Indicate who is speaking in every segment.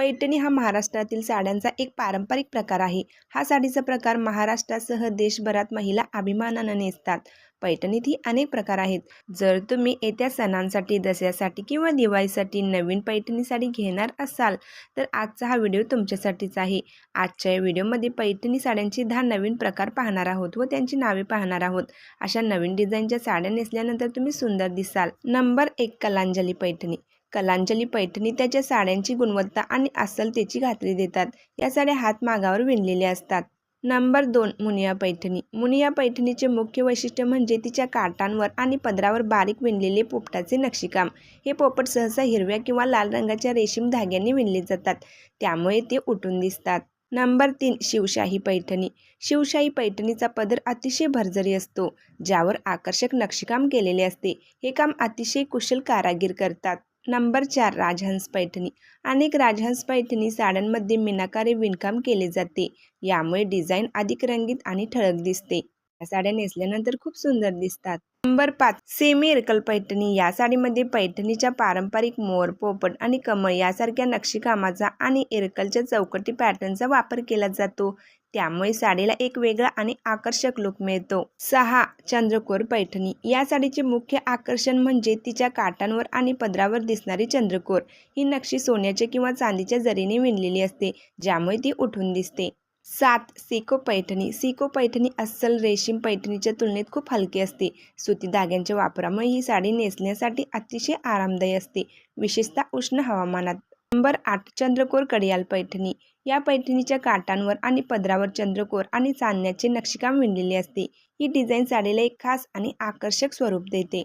Speaker 1: पैठणी हा महाराष्ट्रातील साड्यांचा एक पारंपरिक प्रकार आहे. हा साडीचा प्रकार महाराष्ट्रासह देशभरात महिला अभिमानानं नेसतात. पैठणीत ही अनेक प्रकार आहेत. जर तुम्ही येत्या सणांसाठी दसऱ्यासाठी किंवा दिवाळीसाठी नवीन पैठणी साडी घेणार असाल तर आजचा हा व्हिडिओ तुमच्यासाठीच आहे. आजच्या या व्हिडिओमध्ये पैठणी साड्यांची दहा नवीन प्रकार पाहणार आहोत व त्यांची नावे पाहणार आहोत. अशा नवीन डिझाईनच्या साड्या नेसल्यानंतर तुम्ही सुंदर दिसाल. नंबर एक कलांजली पैठणी. कलांजली पैठणी त्याच्या साड्यांची गुणवत्ता आणि अस्सलतेची खात्री देतात. या साड्या हातमागावर विणलेले असतात. नंबर दोन मुनिया पैठणी. मुनिया पैठणीचे मुख्य वैशिष्ट्य म्हणजे तिच्या काठांवर आणि पदरावर बारीक विणलेले पोपटाचे नक्षीकाम. हे पोपट सहसा हिरव्या किंवा लाल रंगाच्या रेशीम धाग्यांनी विणले जातात. त्यामुळे ते उठून दिसतात. नंबर तीन शिवशाही पैठणी. शिवशाही पैठणीचा पदर अतिशय भरजरी असतो ज्यावर आकर्षक नक्षीकाम केलेले असते. हे काम अतिशय कुशल कारागीर करतात. नंबर चार राजहंस पैठणी. अनेक राजहंस पैठणी साड्यांमध्ये मीनाकारी विणकाम केले जाते. यामुळे डिझाईन अधिक रंगीत आणि ठळक दिसते. या साड्या नेसल्यानंतर खूप सुंदर दिसतात. नंबर पाच सेमी इरकल पैठणी. या साडीमध्ये पैठणीच्या पारंपरिक मोर पोपट आणि कमळ यासारख्या नक्षीकामाचा आणि इरकलच्या चौकटी पॅटर्नचा वापर केला जातो. त्यामुळे साडीला एक वेगळा आणि आकर्षक लुक मिळतो. सहा चंद्रकोर पैठणी. या साडीचे मुख्य आकर्षण म्हणजे तिच्या काठांवर आणि पदरावर दिसणारी चंद्रकोर. ही नक्षी सोन्याच्या किंवा चांदीच्या जरीने विणलेली असते ज्यामुळे ती उठून दिसते. सात सिको पैठणी. सिको पैठणी अस्सल रेशीम पैठणीच्या तुलनेत खूप हलकी असते. सुती धाग्यांच्या वापरामुळे ही साडी नेसण्यासाठी अतिशय आरामदायी असते. विशेषतः उष्ण हवामानात. नंबर आठ चंद्रकोर कडियाल पैठणी. या पैठणीच्या काठांवर आणि पदरावर चंद्रकोर आणि चांदण्याचे नक्षीकाम विणलेले असते. ही डिझाईन साडीला एक खास आणि आकर्षक स्वरूप देते.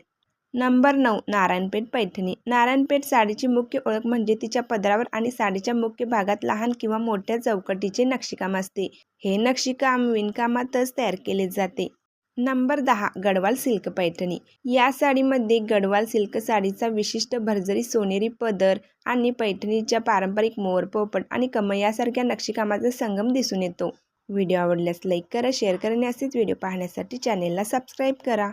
Speaker 1: नंबर नऊ नारायणपेठ पैठणी. नारायणपेठ साडीची मुख्य ओळख म्हणजे तिच्या पदरावर आणि साडीच्या मुख्य भागात लहान किंवा मोठ्या चौकटीचे नक्षीकाम असते. हे नक्षीकाम विणकामातच तयार केले जाते. नंबर दहा गडवाल सिल्क पैठणी. या साडीमध्ये गडवाल सिल्क साडीचा विशिष्ट भरजरी सोनेरी पदर आणि पैठणीच्या पारंपरिक मोर पोपट आणि कमळ यासारख्या नक्षीकामाचा संगम दिसून येतो. व्हिडिओ आवडल्यास लाईक करा शेअर करा आणि असेच व्हिडिओ पाहण्यासाठी चॅनेलला सबस्क्राईब करा.